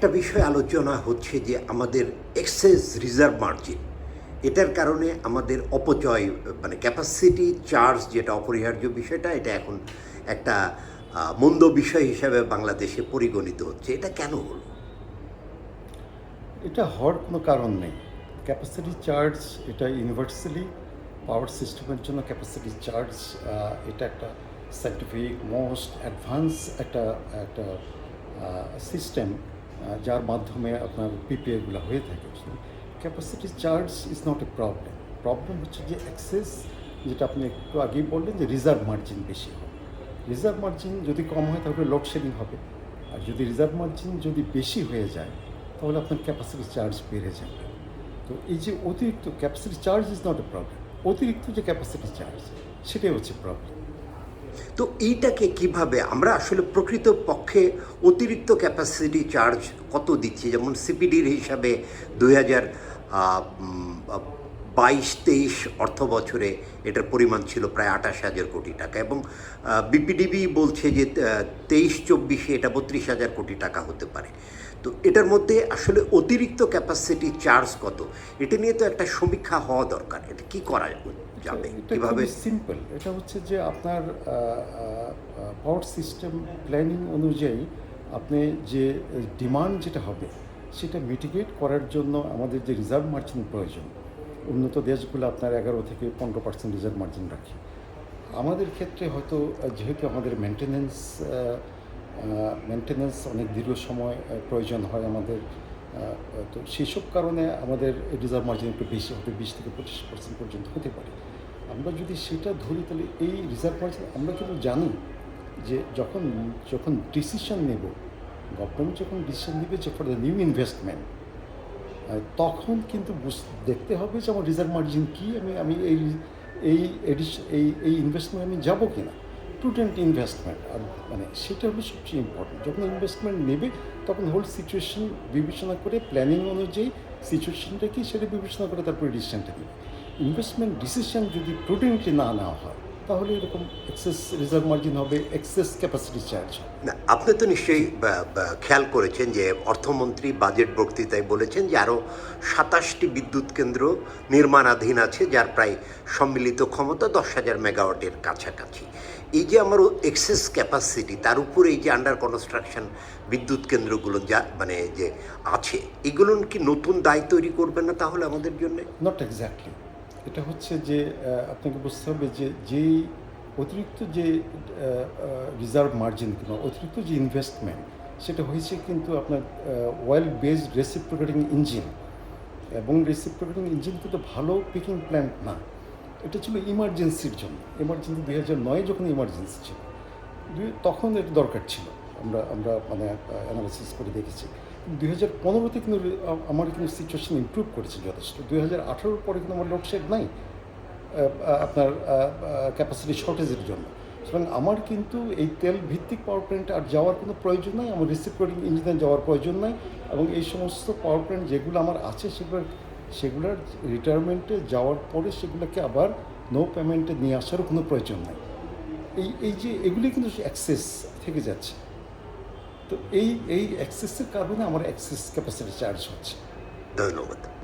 একটা বিষয় আলোচনা হচ্ছে যে আমাদের এক্সেস রিজার্ভ মার্জিন এটার কারণে আমাদের অপচয় মানে ক্যাপাসিটি চার্জ যেটা অপরিহার্য বিষয়টা, এটা এখন একটা মন্দ বিষয় হিসাবে বাংলাদেশে পরিগণিত হচ্ছে। এটা কেন হলো? এটা হওয়ার কোনো কারণ নেই। ক্যাপাসিটি চার্জ এটা ইউনিভার্সালি পাওয়ার সিস্টেমের জন্য ক্যাপাসিটি চার্জ এটা একটা সাইন্টিফিক মোস্ট অ্যাডভান্স একটা একটা সিস্টেম যার মাধ্যমে আপনার পিপিএগুলো হয়ে থাকে capacity charge is not a problem problem হচ্ছে যে অ্যাক্সেস যেটা আপনি একটু আগেই বললেন যে রিজার্ভ মার্জিন বেশি হয় রিজার্ভ মার্জিন যদি কম হয় তাহলে লোডশেডিং হবে। আর যদি রিজার্ভ মার্জিন যদি বেশি হয়ে যায়, তাহলে আপনার ক্যাপাসিটি চার্জ বেড়ে যাবে। তো এই যে অতিরিক্ত capacity charge is not a problem অতিরিক্ত যে ক্যাপাসিটি চার্জ সেটাই হচ্ছে প্রবলেম তো এইটাকে কীভাবে আমরা আসলে প্রকৃত পক্ষে অতিরিক্ত ক্যাপাসিটি চার্জ কত দিচ্ছি? যেমন সিপিডির হিসাবে দুই হাজার বাইশ, তেইশ অর্থ বছরে এটার পরিমাণ ছিল প্রায় আঠাশ হাজার কোটি টাকা এবং বিপিডিবি বলছে যে তেইশ, চব্বিশে এটা বত্রিশ হাজার কোটি টাকা হতে পারে। তো এটার মধ্যে আসলে অতিরিক্ত ক্যাপাসিটি চার্জ কত? এটা নিয়ে তো একটা সমীক্ষা হওয়া দরকার। এটা কি করা যাবে। কীভাবে সিম্পল এটা হচ্ছে যে আপনার পাওয়ার সিস্টেম প্ল্যানিং অনুযায়ী আপনি যে ডিমান্ড যেটা হবে সেটা মিটিগেট করার জন্য আমাদের যে রিজার্ভ মার্জিন প্রয়োজন উন্নত দেশগুলো আপনার এগারো থেকে পনেরো পার্সেন্ট রিজার্ভ মার্জিন রাখে। আমাদের ক্ষেত্রে হয়তো যেহেতু আমাদের মেনটেনেন্স মেনটেনেন্স অনেক দীর্ঘ সময় প্রয়োজন হয় আমাদের তো সেসব কারণে আমাদের রিজার্ভ মার্জিন একটু বেশি হতে বিশ থেকে পঁচিশ পার্সেন্ট পর্যন্ত হতে পারে। আমরা যদি সেটা ধরি, তাহলে এই রিজার্ভ মার্জিন আমরা কিন্তু জানি যে যখন যখন ডিসিশন নেব গভর্নমেন্ট যখন ডিসিশন নেবে যে ফর দ্য নিউ ইনভেস্টমেন্ট তখন কিন্তু দেখতে হবে যে আমার রিজার্ভ মার্জিন কী, আমি আমি এই এই এই এই ইনভেস্টমেন্ট আমি যাব কি না প্রুডেন্ট ইনভেস্টমেন্ট আর মানে সেটা হলো সবচেয়ে ইম্পর্টেন্ট যখন ইনভেস্টমেন্ট নেবে, তখন হোল সিচুয়েশন বিবেচনা করে প্ল্যানিং অনুযায়ী সিচুয়েশনটা কি, সেটা বিবেচনা করে তারপরে ডিসিশনটা নেবে। ইনভেস্টমেন্ট ডিসিশন যদি প্রুডেন্টলি না নেওয়া হয় তাহলে এরকম এক্সেস রিজার্ভ মার্জিন হবে এক্সেস ক্যাপাসিটি চার্জ না আপনি তো নিশ্চয়ই খেয়াল করেছেন যে অর্থমন্ত্রী বাজেট বক্তৃতায় বলেছেন যে আরও সাতাশটি বিদ্যুৎ কেন্দ্র নির্মাণাধীন আছে যার প্রায় সম্মিলিত ক্ষমতা দশ হাজার মেগাওয়াটের কাছাকাছি। এই যে আমার এক্সেস ক্যাপাসিটি তার উপরে এই যে আন্ডার কনস্ট্রাকশন বিদ্যুৎ কেন্দ্রগুলো যা মানে যে আছে এগুলো কি নতুন দায় তৈরি করবে না তাহলে আমাদের জন্য? নট এক্স্যাক্টলি এটা হচ্ছে যে আপনাকে বুঝতে হবে যে, যেই অতিরিক্ত যে রিজার্ভ মার্জিন কিংবা অতিরিক্ত যে ইনভেস্টমেন্ট সেটা হয়েছে কিন্তু আপনার ওয়েল বেসড রেসিপ্রোকেটিং ইঞ্জিন এবং রেসিপ্রোকেটিং ইঞ্জিন কিন্তু ভালো পিকিং প্ল্যান্ট না। এটা ছিল ইমার্জেন্সির জন্য। ইমার্জেন্সি দুই হাজার নয় যখন ইমার্জেন্সি ছিল তখন এটা দরকার ছিল। আমরা আমরা মানে অ্যানালাইসিস করে দেখেছি। দুই হাজার পনেরোতে কিন্তু আমার কিন্তু সিচুয়েশন ইমপ্রুভ করেছে যথেষ্ট। দুই হাজার আঠারোর পরে কিন্তু আমার লোডশেড নাই আপনার ক্যাপাসিটি শর্টেজের জন্য। সুতরাং আমার কিন্তু এই তেল ভিত্তিক পাওয়ার প্ল্যান্টে আর যাওয়ার কোনো প্রয়োজন নাই, আমার রিসিপ্রোটিং ইঞ্জিনিয়ার যাওয়ার প্রয়োজন নাই এবং এই সমস্ত পাওয়ার প্ল্যান্ট যেগুলো আমার আছে সেগুলোর সেগুলোর রিটায়ারমেন্টে যাওয়ার পরে সেগুলোকে আবার নো পেমেন্টে নিয়ে আসারও কোনো প্রয়োজন নাই। এই এই যে এগুলি কিন্তু অ্যাক্সেস থেকে যাচ্ছে। তো এই এই অ্যাক্সেসের কারণে আমার অ্যাক্সেস ক্যাপাসিটি চার্জ হচ্ছে। ধন্যবাদ।